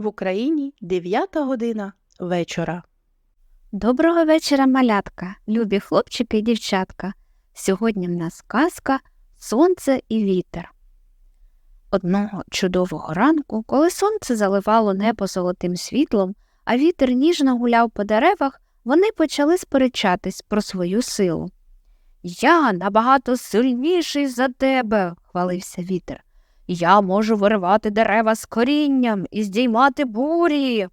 В Україні 9 година вечора. Доброго вечора, малятка, любі хлопчики і дівчатка. Сьогодні в нас казка Сонце і вітер. Одного чудового ранку, коли сонце заливало небо золотим світлом, а вітер ніжно гуляв по деревах, вони почали сперечатись про свою силу. Я набагато сильніший за тебе, хвалився вітер. Я можу виривати дерева з корінням і здіймати бурі.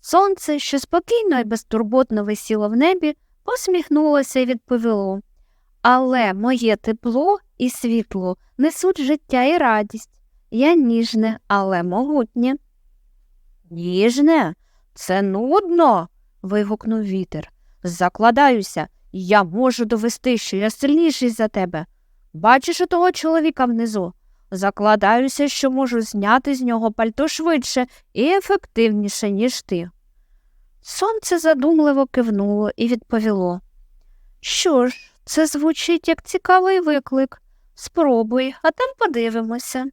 Сонце, що спокійно і безтурботно висіло в небі, посміхнулося і відповіло Але моє тепло і світло несуть життя і радість. Я ніжне, але могутнє. Ніжне? Це нудно. вигукнув вітер. Закладаюся, я можу довести, що я сильніший за тебе. Бачиш у того чоловіка внизу? Закладаюся, що можу зняти з нього пальто швидше і ефективніше, ніж ти. Сонце задумливо кивнуло і відповіло Що ж, це звучить як цікавий виклик. Спробуй, а там подивимося.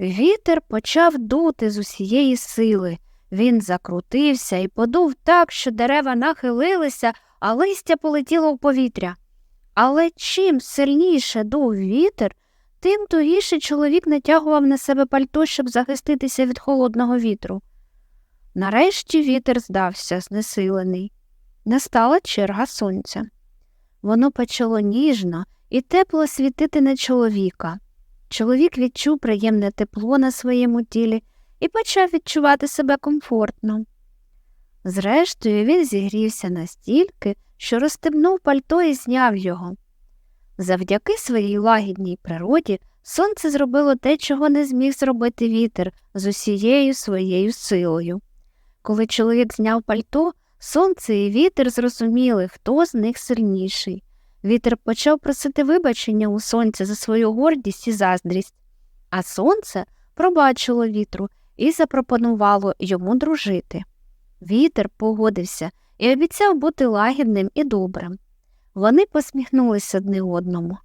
Вітер почав дути з усієї сили. Він закрутився і подув так, що дерева нахилилися, а листя полетіло в повітря. Але чим сильніше дув вітер, тим тугіше чоловік натягував на себе пальто, щоб захиститися від холодного вітру. Нарешті вітер здався, знесилений. Настала черга сонця. Воно почало ніжно і тепло світити на чоловіка. Чоловік відчув приємне тепло на своєму тілі і почав відчувати себе комфортно. Зрештою, він зігрівся настільки, що розстебнув пальто і зняв його. Завдяки своїй лагідній природі сонце зробило те, чого не зміг зробити вітер з усією своєю силою. Коли чоловік зняв пальто, сонце і вітер зрозуміли, хто з них сильніший. Вітер почав просити вибачення у сонця за свою гордість і заздрість, а сонце пробачило вітру і запропонувало йому дружити. Вітер погодився і обіцяв бути лагідним і добрим. Вони посміхнулися одне одному,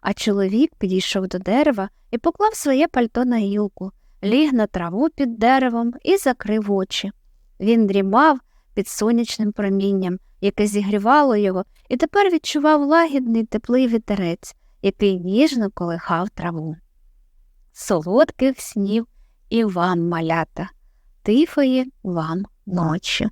а чоловік підійшов до дерева і поклав своє пальто на гілку, ліг на траву під деревом і закрив очі. Він дрімав під сонячним промінням, яке зігрівало його, і тепер відчував лагідний теплий вітерець, який ніжно колихав траву. Солодких снів і вам, малята, тихої вам ночі.